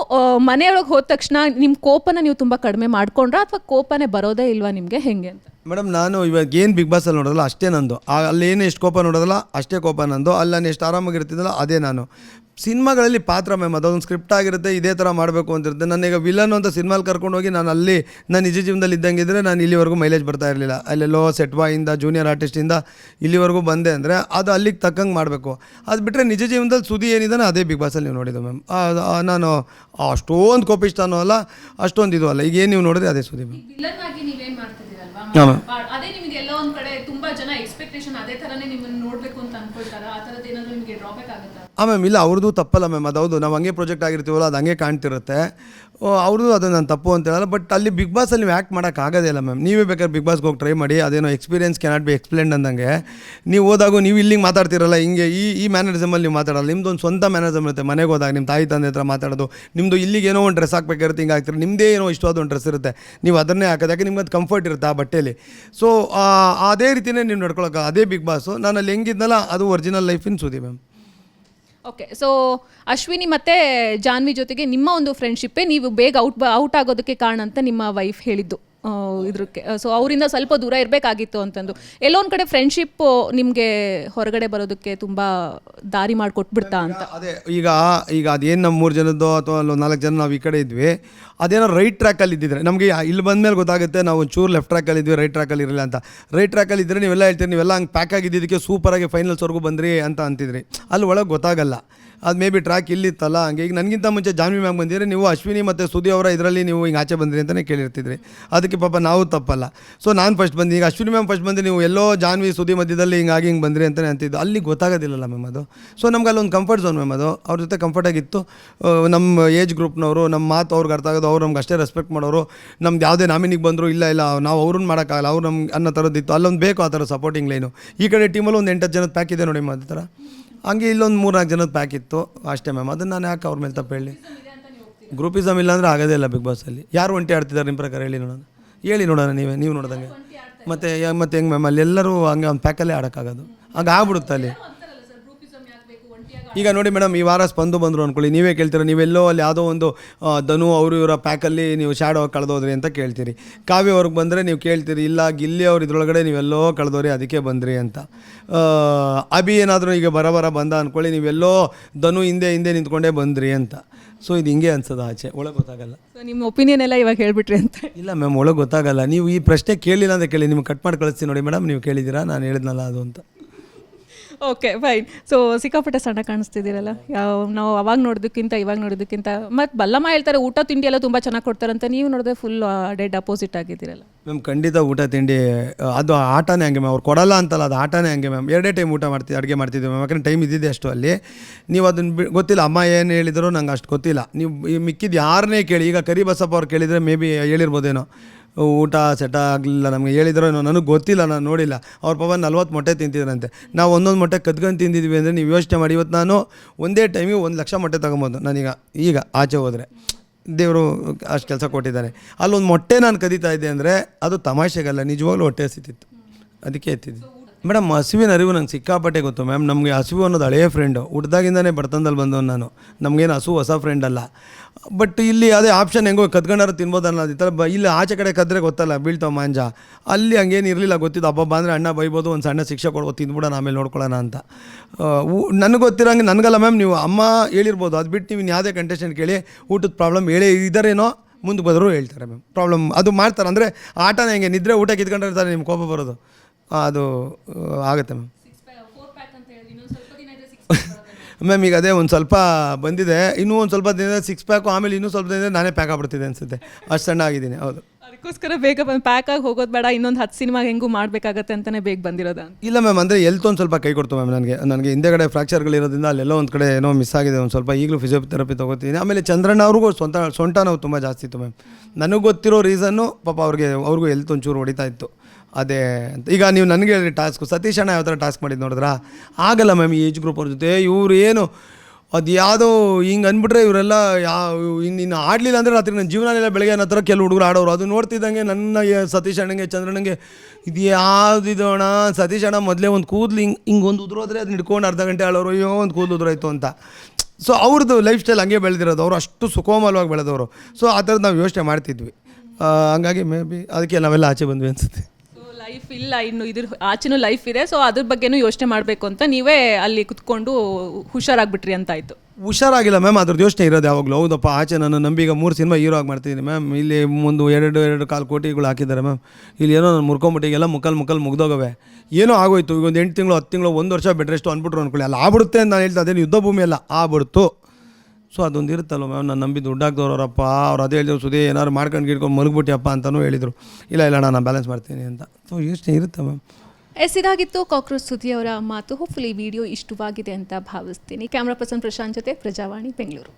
B: ಮನೆಯೊಳಗೆ ಹೋದ ತಕ್ಷಣ ನಿಮ್ಮ ಕೋಪನ ನೀವು ತುಂಬ ಕಡಿಮೆ ಮಾಡ್ಕೊಂಡ್ರಾ ಅಥವಾ ಕೋಪನೇ ಬರೋದೇ ಇಲ್ವಾ ನಿಮಗೆ? ಹೆಂಗೆ ಅಂತ?
A: ಮೇಡಮ್, ನಾನು ಇವಾಗ ಏನು ಬಿಗ್ ಬಾಸಲ್ಲಿ ನೋಡೋದಲ್ಲ, ಅಷ್ಟೇ ನಂದು. ಅಲ್ಲಿ ಏನು ಎಷ್ಟು ಕೋಪ ನೋಡೋದಲ್ಲ, ಅಷ್ಟೇ ಕೋಪ ನಂದು. ಅಲ್ಲಿ ನಾನು ಎಷ್ಟು ಆರಾಮಾಗಿರ್ತಿದ್ದಲ್ಲ ಅದೇ ನಾನು. ಸಿನಿಮಾಗಳಲ್ಲಿ ಪಾತ್ರ ಮ್ಯಾಮ್ ಅದೊಂದು ಸ್ಕ್ರಿಪ್ಟ್ ಆಗಿರುತ್ತೆ ಇದೇ ಥರ ಮಾಡಬೇಕು ಅಂತಿರುತ್ತೆ. ನನಗೆ ವಿಲನ್ ಅಂತ ಸಿನಿಮಾಲಿ ಕರ್ಕೊಂಡೋಗಿ ನಾನು ಅಲ್ಲಿ ನಾನು ನಿಜ ಜೀವನದಲ್ಲಿ ಇದ್ದಂಗಿದ್ರೆ ನಾನು ಇಲ್ಲಿವರೆಗೂ ಮೈಲೇಜ್ ಬರ್ತಾ ಇರಲಿಲ್ಲ. ಅಲ್ಲೆಲ್ಲೋ ಸೆಟ್ವಾಯಿಂದ ಜೂನಿಯರ್ ಆರ್ಟಿಸ್ಟಿಂದ ಇಲ್ಲಿವರೆಗೂ ಬಂದೆ ಅಂದರೆ ಅದು ಅಲ್ಲಿಗೆ ತಕ್ಕಂಗೆ ಮಾಡಬೇಕು. ಅದು ಬಿಟ್ಟರೆ ನಿಜ ಜೀವನದಲ್ಲಿ ಸುದ್ದಿ ಏನಿದಾನೆ ಅದೇ ಬಿಗ್ ಬಾಸಲ್ಲಿ ನೀವು ನೋಡಿದ್ದು ಮ್ಯಾಮ್. ನಾನು ಅಷ್ಟೊಂದು ಕೋಪಿಸ್ತಾನೋ ಅಲ್ಲ ಅಷ್ಟೊಂದು ಇದು ಅಲ್ಲ. ಈಗ ಏನು ನೀವು ನೋಡಿದ್ರೆ ಅದೇ ಸುದ್ದಿ ಮ್ಯಾಮ್. ಹಾಂ.
B: ಮ್ಯಾಮ್
A: ಹಾಂ ಮ್ಯಾಮ್ ಇಲ್ಲ, ಅವ್ರದ್ದು ತಪ್ಪಲ್ಲ ಮ್ಯಾಮ್ ಅದು ಹೌದು. ನಾವು ಹಂಗೆ ಪ್ರಾಜೆಕ್ಟ್ ಆಗಿರ್ತೀವಲ್ಲ, ಅದು ಹಂಗೆ ಕಾಣ್ತಿರುತ್ತೆ. ಅವ್ರದ್ದು ಅದು ನಾನು ತಪ್ಪು ಅಂತ ಹೇಳಲ್ಲ ಬಟ್ ಅಲ್ಲಿ ಬಿಗ್ ಬಾಸಲ್ಲಿ ನೀವು ಆ್ಯಕ್ಟ್ ಇಲ್ಲ ಮ್ಯಾಮ್ ನೀವೇ ಬೇಕಾದ್ರೆ ಬಿಗ್ ಬಾಸ್ಗೆ ಹೋಗಿ ಟ್ರೈ ಮಾಡಿ, ಅದೇನೋ ಎಕ್ಸ್ಪೀರಿಯನ್ಸ್ ಕೆನಾಟ್ ಬಿ ಎಕ್ಸ್ಪ್ಲೇನ್ ಅಂದಂಗೆ. ನೀವು ಹೋದಾಗ ನೀವು ಇಲ್ಲಿಗೆ ಮಾತಾಡ್ತಿರಲ್ಲ, ಹಿಂಗೆ ಈ ಈ ಮ್ಯಾನರಿಸಮಲ್ಲಿ ನೀವು ಮಾತಾಡಲ್ಲ. ನಿಮ್ದು ಒಂದು ಸ್ವಂತ ಮ್ಯಾನರಿಸಮ್ ಇರುತ್ತೆ. ಮನೆಗೆ ಹೋದಾಗ ನಿಮ್ಮ ತಾಯಿ, ತಂದೆ ಹತ್ರ ಮಾತಾಡೋದು ನಿಮ್ಮದು ಇಲ್ಲಿಗೆ ಏನೋ ಒಂದು ಡ್ರೆಸ್ ಹಾಕ್ಬೇಕಾಗಿರುತ್ತೆ ಹಿಂಗೆ ಆಗ್ತಿರ ನಿಮ್ಮದೇ ಏನೋ ಇಷ್ಟವಾದ ಒಂದು ಡ್ರೆಸ್ ಇರುತ್ತೆ. ನೀವು ಅದನ್ನೇ ಹಾಕೋದು, ಯಾಕೆ ನಿಮ್ಗೆ ಅದು ಕಂಫರ್ಟ್ ಇರುತ್ತೆ ಆ ಬಟ್ಟೆಯಲ್ಲಿ ಸೊ ಅದೇ ರೀತಿಯೇ ನೀವು ನಡ್ಕೊಳಕ್ಕೆ ಅದೇ ಬಿಗ್ ಬಾಸು ನಾನು ಅಲ್ಲಿ ಹೆಂಗಿದ್ನಲ್ಲ, ಅದು ಒರಿಜಿನಲ್ ಇನ್ ಸುದಿ ಮ್ಯಾಮ್
B: ಓಕೆ ಸೊ ಅಶ್ವಿನಿ ಮತ್ತೆ ಜಾನ್ವಿ ಜೊತೆಗೆ ನಿಮ್ಮ ಒಂದು ಫ್ರೆಂಡ್ಶಿಪ್ಪೇ ನೀವು ಬೇಗ ಔಟ್ ಔಟ್ ಆಗೋದಕ್ಕೆ ಕಾರಣ ಅಂತ ನಿಮ್ಮ ವೈಫ್ ಹೇಳಿದ್ದು. ಆ, ಇದ್ರಕ್ಕೆ. ಸೊ ಅವರಿಂದ ಸ್ವಲ್ಪ ದೂರ ಇರಬೇಕಾಗಿತ್ತು ಅಂತಂದು. ಎಲ್ಲೋ ಒಂದು ಕಡೆ ಫ್ರೆಂಡ್ಶಿಪ್ ನಿಮಗೆ ಹೊರಗಡೆ ಬರೋದಕ್ಕೆ ತುಂಬ ದಾರಿ ಮಾಡಿಕೊಟ್ಬಿಡ್ತಾ ಅಂತ.
A: ಅದೇ ಈಗ ಈಗ ಅದೇನು ನಮ್ಮ ಮೂರು ಜನದ್ದು ಅಥವಾ ಒಂದು ನಾಲ್ಕು ಜನ ನಾವು ಈ ಕಡೆ ಇದ್ವಿ ಅದೇನೋ ರೈಟ್ ಟ್ರ್ಯಾಕಲ್ಲಿ ಇದ್ದಿದ್ರೆ ನಮಗೆ ಇಲ್ಲಿ ಬಂದಮೇಲೆ ಗೊತ್ತಾಗುತ್ತೆ ನಾವು ಒಂಚೂರು ಲೆಫ್ಟ್ ಟ್ರ್ಯಾಕಲ್ಲಿ ಇದ್ವಿ ರೈಟ್ ಟ್ರ್ಯಾಕಲ್ಲಿ ಇರಲಿಲ್ಲ ಅಂತ. ರೈಟ್ ಟ್ರ್ಯಾಕಲ್ಲಿ ಇದ್ದರೆ ನೀವೆಲ್ಲ ಹೇಳ್ತೀರಿ ನೀವೆಲ್ಲ ಹಂಗೆ ಪ್ಯಾಕ್ ಆಗಿದ್ದಕ್ಕೆ ಸೂಪರಾಗಿ ಫೈನಲ್ಸ್ವರೆಗೂ ಬಂದ್ರಿ ಅಂತ ಅಂತಿದ್ರಿ. ಅಲ್ಲಿ ಒಳಗೆ ಗೊತ್ತಾಗಲ್ಲ. ಅದು ಮೇ ಬಿ ಟ್ರ್ಯಾಕ್ ಇಲ್ಲಿತ್ತಲ್ಲ ಹಂಗೆ ಈಗ ನನಗಿಂತ ಮುಂಚೆ ಜಾನ್ವಿ ಮ್ಯಾಮ್ ಬಂದಿದ್ರೆ ನೀವು ಅಶ್ವಿನಿ ಮತ್ತು ಸುದಿ ಅವರ ಇದರಲ್ಲಿ ನೀವು ಹಿಂಗೆ ಆಚೆ ಬಂದಿರಿ ಅಂತಲೇ ಕೇಳಿರ್ತಿದ್ರಿ. ಅದಕ್ಕೆ ಪಾಪ ನಾವು ತಪ್ಪಲ್ಲ. ಸೊ ನಾನು ಫಸ್ಟ್ ಬಂದು, ಈಗ ಅಶ್ವಿನಿ ಮ್ಯಾಮ್ ಫಸ್ಟ್ ಬಂದು ನೀವು ಎಲ್ಲೋ ಜಾನ್ವಿ ಸುದಿ ಮಧ್ಯದಲ್ಲಿ ಹಿಂಗಾಗಿ ಹಿಂಗೆ ಬಂದಿರಿ ಅಂತಲೇ ಅಂತಿದ್ದು. ಅಲ್ಲಿ ಗೊತ್ತಾಗೋದಿಲ್ಲಲ್ಲ ಮ್ಯಾಮ್ ಅದು. ಸೊ ನಮ್ಗೆ ಅಲ್ಲೊಂದು ಕಂಫರ್ಟ್ ಝೋನ್ ಮ್ಯಾಮ್ ಅದು. ಅವ್ರ ಜೊತೆ ಕಂಫರ್ಟಾಗಿತ್ತು ನಮ್ಮ ಏಜ್ ಗ್ರೂಪ್ನವರು ನಮ್ಮ ಮಾತು ಅವ್ರಿಗೆ ಅರ್ಥ ಆಗೋದು, ಅವ್ರು ನಮ್ಗೆ ಅಷ್ಟೇ ರೆಸ್ಪೆಕ್ಟ್ ಮಾಡೋರು. ನಮ್ದು ಯಾವುದೇ ನಾಮಿನಿಗೆ ಬಂದರು ಇಲ್ಲ ಇಲ್ಲ, ನಾವು ಅವ್ರನ್ನ ಮಾಡೋಕ್ಕಾಗಲ್ಲ, ಅವ್ರು ನಮ್ಗೆ ಅನ್ನೋ ಥರದ್ದಿತ್ತು ಅಲ್ಲೊಂದು ಬೇಕು ಆ ಥರ ಸಪೋರ್ಟಿಂಗ್ ಲೈನು ಈ ಕಡೆ ಟೀಮಲ್ಲಿ ಒಂದು ಎಂಟತ್ತು ಜನದ ಪ್ಯಾಕ್ ಇದೆ ನೋಡಿ ಮ್ಯಾಮ್ ಅದೇ ಥರ ಹಂಗೆ ಇಲ್ಲೊಂದು ಮೂರ್ನಾಲ್ಕು ಜನದ ಪ್ಯಾಕ್ ಇತ್ತು ಅಷ್ಟೇ ಮ್ಯಾಮ್ ಅದನ್ನು ನಾನು ಯಾಕೆ ಅವ್ರ ಮೇಲೆ ತಪ್ಪು ಹೇಳಿ? ಗ್ರೂಪಿಸಮ್ ಇಲ್ಲ ಅಂದರೆ ಆಗೋದೇ ಇಲ್ಲ ಬಿಗ್ ಬಾಸಲ್ಲಿ ಯಾರು ಒಂಟಿ ಆಡ್ತಿದ್ದಾರೆ ನಿಮ್ಮ ಪ್ರಕಾರ ಹೇಳಿ ನೋಡೋಣ. ಹೇಳಿ ನೋಡೋಣ ನೀವೇ, ನೀವು ನೋಡ್ದಂಗೆ. ಮತ್ತು ಮತ್ತು ಹೆಂಗೆ ಮ್ಯಾಮ್ ಅಲ್ಲಿ ಎಲ್ಲರೂ ಹಂಗೆ ಒಂದು ಪ್ಯಾಕಲ್ಲೇ ಆಡೋಕ್ಕಾಗೋದು. ಹಂಗೆ ಆಗ್ಬಿಡುತ್ತೆ ಅಲ್ಲಿ. ಈಗ ನೋಡಿ ಮೇಡಮ್ ಈ ವಾರ ಸ್ಪಂದು ಬಂದರು ಅಂದ್ಕೊಳ್ಳಿ ನೀವೇ ಕೇಳ್ತೀರ ನೀವೆಲ್ಲೋ ಅಲ್ಲಿ ಯಾವುದೋ ಒಂದು ಧನು ಅವರು ಇವರ ಪ್ಯಾಕಲ್ಲಿ ನೀವು ಶ್ಯಾಡೋ ಕಳೆದೋದ್ರಿ ಅಂತ ಕೇಳ್ತೀರಿ. ಕಾವ್ಯ ಅವ್ರಿಗೆ ಬಂದರೆ ನೀವು ಕೇಳ್ತೀರಿ ಇಲ್ಲ ಗಿಲ್ಲಿ ಅವ್ರು ಇದ್ರೊಳಗಡೆ ನೀವೆಲ್ಲೋ ಕಳೆದೋರಿ ಅದಕ್ಕೆ ಬಂದ್ರಿ ಅಂತ. ಅಭಿ ಏನಾದರೂ ಈಗ ಬರ ಬರ ಬಂದ ಅಂದ್ಕೊಳ್ಳಿ ನೀವೆಲ್ಲೋ ಧನು ಹಿಂದೆ ಹಿಂದೆ ನಿಂತ್ಕೊಂಡೇ ಬಂದ್ರಿ ಅಂತ. ಸೊ ಇದು ಹಿಂಗೆ ಅನ್ಸೋದು ಆಚೆ ಒಳಗೆ ಗೊತ್ತಾಗಲ್ಲ.
B: ಸೊ ನಿಮ್ಮ ಒಪಿನಿಯನ್ ಎಲ್ಲ ಇವಾಗ ಹೇಳ್ಬಿಟ್ರಿ ಅಂತ.
A: ಇಲ್ಲ ಮ್ಯಾಮ್ ಒಳಗೆ ಗೊತ್ತಾಗಲ್ಲ. ನೀವು ಈ ಪ್ರಶ್ನೆ ಕೇಳಿಲ್ಲ ಅಂತ ಕೇಳಿ ನಿಮ್ಗೆ ಕಟ್ ಮಾಡಿ ಕಳಿಸ್ತೀನಿ ನೋಡಿ ಮೇಡಮ್ ನೀವು ಕೇಳಿದ್ದೀರಾ ನಾನು ಹೇಳಿದ್ನಲ್ಲ ಅದು ಅಂತ.
B: ಓಕೆ ಫೈನ್ ಸೊ ಸಿಕ್ಕಾಪಟ್ಟೆ ಸಣ್ಣ ಕಾಣಿಸ್ತಿದ್ದೀರಲ್ಲ? ಯಾವ, ನಾವು ಅವಾಗ ನೋಡೋದಕ್ಕಿಂತ ಇವಾಗ ನೋಡೋದಕ್ಕಿಂತ ಮತ್ತು ಬಲ್ಲಮ್ಮ ಹೇಳ್ತಾರೆ, ಊಟ ತಿಂಡಿ ಎಲ್ಲ ತುಂಬ ಚೆನ್ನಾಗಿ ಕೊಡ್ತಾರಂತ ನೀವು ನೋಡಿದ್ರೆ ಫುಲ್ ಡೆಡ್ ಅಪೋಸಿಟ್ ಆಗಿದ್ದೀರಲ್ಲ.
A: ಮ್ಯಾಮ್, ಖಂಡಿತ ಊಟ ತಿಂಡಿ ಅದು ಆಟನೇ ಹಂಗೆ ಮ್ಯಾಮ್. ಅವ್ರು ಕೊಡಲ್ಲ ಅಂತಲ್ಲ, ಅದು ಆಟನೇ ಹಂಗೆ ಮ್ಯಾಮ್. ಎರಡೇ ಟೈಮ್ ಊಟ ಮಾಡ್ತೀವಿ ಅಡುಗೆ ಮಾಡ್ತಿದ್ವಿ ಮ್ಯಾಮ್. ಯಾಕಂದರೆ ಟೈಮ್ ಇದ್ದಿದೆ ಅಷ್ಟು ಅಲ್ಲಿ. ನೀವು ಅದನ್ನು ಗೊತ್ತಿಲ್ಲ, ಅಮ್ಮ ಏನು ಹೇಳಿದರೂ ನಂಗೆ ಅಷ್ಟು ಗೊತ್ತಿಲ್ಲ. ನೀವು ಈ ಮಿಕ್ಕಿದ್ದು ಯಾರನ್ನೇ ಕೇಳಿ, ಈಗ ಕರಿಬಸಪ್ಪ ಅವ್ರು ಕೇಳಿದರೆ ಮೇ ಬಿ ಹೇಳಿರ್ಬೋದೇನೋ. ಊಟ, ಸೆಟ ಆಗಲಿಲ್ಲ ನಮಗೆ ಹೇಳಿದ್ರು ನನಗೆ ಗೊತ್ತಿಲ್ಲ, ನಾನು ನೋಡಿಲ್ಲ. ಅವ್ರ ಪಾಪ ನಲ್ವತ್ತು ಮೊಟ್ಟೆ ತಿಂತಿದ್ರಂತೆ. ನಾವು ಒಂದೊಂದು ಮೊಟ್ಟೆ ಕದ್ಕೊಂಡು ತಿಂದಿದ್ವಿ ಅಂದರೆ ನೀವು ಯೋಚನೆ ಮಾಡಿ. ಇವತ್ತು ನಾನು ಒಂದೇ ಟೈಮಿಗೆ ಒಂದು ಲಕ್ಷ ಮೊಟ್ಟೆ ತೊಗೊಬೋದು ನಾನೀಗ, ಈಗ ಆಚೆ ಹೋದರೆ. ದೇವರು ಅಷ್ಟು ಕೆಲಸ ಕೊಟ್ಟಿದ್ದಾರೆ. ಅಲ್ಲೊಂದು ಮೊಟ್ಟೆ ನಾನು ಕದೀತಾ ಇದ್ದೆ ಅಂದರೆ ಅದು ತಮಾಷೆಗಲ್ಲ, ನಿಜವಾಗ್ಲೂ ಹೊಟ್ಟೆ ಹಸಿತಿತ್ತು. ಅದಕ್ಕೆ ಎತ್ತಿದ್ದು. ಮೇಡಮ್, ಹಸಿವಿನ ಅರಿವು ನಂಗೆ ಸಿಕ್ಕಾಪಟ್ಟೆ ಗೊತ್ತು. ಮ್ಯಾಮ್, ನಮಗೆ ಹಸಿವು ಅನ್ನೋದು ಹಳೆಯ ಫ್ರೆಂಡು ಹುಡ್ದಾಗಿಂದನೇ ಬರ್ತಂದಲ್ಲಿ ಬಂದವನು ನಾನು. ನಮಗೇನು ಹಸು ಹೊಸ ಫ್ರೆಂಡ್ ಅಲ್ಲ. ಬಟ್ ಇಲ್ಲಿ ಅದೇ ಆಪ್ಷನ್ ಹೆಂಗೋ ಕದ್ಕೊಂಡಾರು ತಿನ್ಬೋದಲ್ಲ ಈ ಥರ ಇಲ್ಲಿ ಆಚೆ ಕಡೆ ಕದ್ರೆ ಗೊತ್ತಲ್ಲ ಬೀಳ್ತಾವ ಮಾಂಜ. ಅಲ್ಲಿ ಹಂಗೇನು ಇರಲಿಲ್ಲ ಗೊತ್ತಿದ್ದು, ಹಬ್ಬ ಅಂದರೆ ಅಣ್ಣ ಬೈಬೋದು, ಒಂದು ಸಣ್ಣ ಶಿಕ್ಷೆ ಕೊಡ್ಬೋದು, ತಿಂದ್ಬಿಡೋಣ, ಆಮೇಲೆ ನೋಡ್ಕೊಳ್ಳೋಣ ಅಂತ. ನನಗೆ ಗೊತ್ತಿರೋಂಗೆ ನನಗಲ್ಲ ಮ್ಯಾಮ್, ನೀವು ಅಮ್ಮ ಹೇಳಿರ್ಬೋದು. ಅದು ಬಿಟ್ಟು ನೀವು ಯಾವುದೇ ಕಂಟೆಸ್ಟೆಂಟ್ ಕೇಳಿ, ಊಟದ ಪ್ರಾಬ್ಲಮ್ ಹೇಳಿ ಇದ್ದಾರೇನೋ ಮುಂದೆ ಬದರು ಹೇಳ್ತಾರೆ ಮ್ಯಾಮ್. ಪ್ರಾಬ್ಲಮ್ ಅದು ಮಾಡ್ತಾರೆ ಅಂದರೆ ಆಟನೇ ಹೆಂಗೆ, ನಿದ್ರೆ ಊಟ ಕಿತ್ಕೊಂಡಿರ್ತಾರೆ ನಿಮ್ಮ ಕೋಪ ಬರೋದು. ಅದು ಆಗುತ್ತೆ ಮ್ಯಾಮ್. ಮ್ಯಾಮ್. ಈಗ ಅದೇ ಒಂದು ಸ್ವಲ್ಪ ಬಂದಿದೆ. ಇನ್ನೂ ಒಂದು ಸ್ವಲ್ಪ ದಿನ ಸಿಕ್ಸ್ ಪ್ಯಾಕು ಆಮೇಲೆ ಇನ್ನೂ ಸ್ವಲ್ಪ ದಿನ ನಾನೇ ಪ್ಯಾಕ್ ಆಗ್ಬಿಡ್ತಿದ್ದೆ ಅನಿಸುತ್ತೆ. ಅಷ್ಟು ಸಣ್ಣ ಆಗಿದ್ದೀನಿ ಹೌದು.
B: ಅದಕ್ಕೋಸ್ಕರ ಬೇಗ ಬಂದು ಪ್ಯಾಕ್ ಆಗಿ ಹೋಗೋದು ಬೇಡ ಇನ್ನೊಂದು ಹತ್ತು ಸಿನಿಮಾಗೆ ಹೆಂಗೂ ಮಾಡಬೇಕಾಗತ್ತೆ ಅಂತಲೇ ಬೇಗ ಬಂದಿರೋದ
A: ಇಲ್ಲ ಮ್ಯಾಮ್ ಅಂದರೆ ಎಲ್ತ್ ಒಂದು ಸ್ವಲ್ಪ ಕೈ ಕೊಡ್ತು ಮ್ಯಾಮ್ ನನಗೆ. ನನಗೆ ಹಿಂದೆಗಡೆ ಫ್ರಾಕ್ಚರ್ಗಳಿರೋದ್ರಿಂದ ಅಲ್ಲೆಲ್ಲೋ ಒಂದು ಕಡೆ ಏನೋ ಮಿಸ್ ಆಗಿದೆ ಒಂದು ಸ್ವಲ್ಪ ಈಗಲೂ ಫಿಸಿಯೋಥೆರಪಿ ತೊಗೋತೀನಿ. ಆಮೇಲೆ ಚಂದ್ರಣ್ಣ ಅವ್ರಿಗೂ ಸ್ವಂತ ಸೊಂಟ ನೋವು ತುಂಬ ಜಾಸ್ತಿ ಇತ್ತು ಮ್ಯಾಮ್. ನನಗೆ ಗೊತ್ತಿರೋ ರೀಸನ್ನು ಪಾಪ ಅವ್ರಿಗೆ ಅವ್ರಿಗೂ ಎಲ್ತ್ ಒಂಚೂರು ಹೊಡಿತಾ ಇತ್ತು. ಅದೇ ಅಂತ. ಈಗ ನೀವು ನನಗೆ ಹೇಳಿ ಟಾಸ್ಕ್, ಸತೀಶ್ ಅಣ್ಣ ಯಾವ ಥರ ಟಾಸ್ಕ್ ಮಾಡಿದ್ದು ನೋಡಿದ್ರಾ? ಆಗಲ್ಲ ಮ್ಯಾಮ್ ಈ ಏಜ್ ಗ್ರೂಪ್ ಅವ್ರ ಜೊತೆ. ಇವ್ರು ಏನು, ಅದು ಯಾವುದೋ ಹಿಂಗೆ ಅಂದ್ಬಿಟ್ರೆ ಇವರೆಲ್ಲ ಯಾವ ಇನ್ನು ಇನ್ನು ಆಡಲಿಲ್ಲ ಅಂದರೆ ರಾತ್ರಿ ನನ್ನ ಜೀವನನೆಲ್ಲ ಬೆಳಗ್ಗೆ ನನ್ನ ಹತ್ರ ಕೆಲವು ಹುಡುಗರು ಆಡೋರು. ಅದು ನೋಡ್ತಿದ್ದಂಗೆ ನನ್ನ ಸತೀಶ್ ಅಣ್ಣಂಗೆ, ಚಂದ್ರಣ್ಣಂಗೆ, ಇದು ಯಾವುದಿದು ಅಣ್ಣ? ಸತೀಶ್ ಅಣ್ಣ ಮೊದಲೇ ಒಂದು ಕೂದಲು ಹಿಂಗೆ ಹಿಂಗೆ ಒಂದು ಉದುರೋದ್ರೆ ಅದನ್ನ ಹಿಡ್ಕೊಂಡು ಅರ್ಧ ಗಂಟೆ ಆಳೋರು, ಅಯ್ಯೋ ಒಂದು ಕೂದಲು ಉದುರಾಯಿತು ಅಂತ. ಸೊ ಅವ್ರದ್ದು ಲೈಫ್ ಸ್ಟೈಲ್ ಹಂಗೆ ಬೆಳೆದಿರೋದು. ಅವರು ಅಷ್ಟು ಸುಕೋಮಲವಾಗಿ ಬೆಳೆದವರು. ಸೊ ಆ ಥರದ್ದು ನಾವು ಯೋಚನೆ ಮಾಡ್ತಿದ್ವಿ. ಹಂಗಾಗಿ ಮೇ ಬಿ ಅದಕ್ಕೆ ನಾವೆಲ್ಲ ಆಚೆ ಬಂದ್ವಿ ಅನಿಸುತ್ತೆ.
B: ಲೈಫ್ ಇಲ್ಲ, ಇನ್ನು ಇದ್ರ ಆಚೆನೂ ಲೈಫ್ ಇದೆ ಸೊ ಅದ್ರ ಬಗ್ಗೆನೂ ಯೋಚನೆ ಮಾಡಬೇಕು ಅಂತ ನೀವೇ ಅಲ್ಲಿ ಕುತ್ಕೊಂಡು ಹುಷಾರಾಗ್ಬಿಟ್ರಿ ಅಂತ ಆಯ್ತು.
A: ಹುಷಾರಾಗಿಲ್ಲ ಮ್ಯಾಮ್ ಅದ್ರ ಯೋಚನೆ ಇರೋದು ಯಾವಾಗಲೂ. ಹೌದಪ್ಪ, ಆಚೆ ನಾನು ನಂಬಿಗೆ ಮೂರು ಸಿನಿಮಾ ಹೀರೋ ಆಗಿ ಮಾಡ್ತಿದ್ದೀನಿ ಮ್ಯಾಮ್. ಇಲ್ಲಿ ಒಂದು ಎರಡು ಎರಡು ಕಾಲು ಕೋಟಿಗಳು ಹಾಕಿದ್ದಾರೆ ಮ್ಯಾಮ್. ಇಲ್ಲಿ ಏನೋ ನಾನು ಮುರ್ಕೊಂಬಿಟ್ಟಿಗೆಲ್ಲ ಮುಕ್ಕಲ್ ಮುಕ್ಕಲ್ ಮುಗ್ದೋಗವೆ. ಏನೋ ಆಗೋಯ್ತು, ಈಗ ಒಂದು ಎಂಟು ತಿಂಗಳು, ಹತ್ತು ತಿಂಗಳು, ಒಂದು ವರ್ಷ ಬೆಡ್ ರೆಸ್ಟ್ ಅಂದ್ಬಿಟ್ರು ಅನ್ಕೊಳ್ಳಿ. ಅಲ್ಲ ಆಗ್ಬಿಡುತ್ತೆ ಅಂತ ನಾನು ಹೇಳ್ತಾ ಅದೇನು ಯುದ್ಧ ಭೂಮಿ ಅಲ್ಲ ಆಗ್ಬಿಡ್ತು. ಸೊ ಅದೊಂದು ಇರುತ್ತಲ್ಲ ಮ್ಯಾಮ್? ನಾನು ನಂಬಿ ದುಡ್ಡು ಹಾಕ್ದವ್ರಪ್ಪ ಅವ್ರು ಅದೇ ಹೇಳಿದ್ರು ಸುದೇ ಏನಾದ್ರು ಮಾಡ್ಕೊಂಡು ಗಿಡ್ಕೊಂಡು ಮಲಗ್ಬಿಟ್ಟಿಯಪ್ಪ ಅಂತಲೂ ಹೇಳಿದರು. ಇಲ್ಲ ಇಲ್ಲ, ನಾನು ಬ್ಯಾಲೆನ್ಸ್ ಮಾಡ್ತೀನಿ ಅಂತ. ಸೊ ಯೋಚನೆ ಇರುತ್ತೆ ಮ್ಯಾಮ್.
B: ಎಸ್ ಇದಾಗಿತ್ತು ಕಾಕ್ರೋಚ್ ಸುದ್ದಿ ಅವರ ಮಾತು. ಹೋಪ್ಫುಲಿ ವಿಡಿಯೋ ಇಷ್ಟವಾಗಿದೆ ಅಂತ ಭಾವಿಸ್ತೀನಿ. ಕ್ಯಾಮ್ರಾ ಪರ್ಸನ್ ಪ್ರಶಾಂತ್ ಜೊತೆ ಪ್ರಜಾವಾಣಿ, ಬೆಂಗಳೂರು.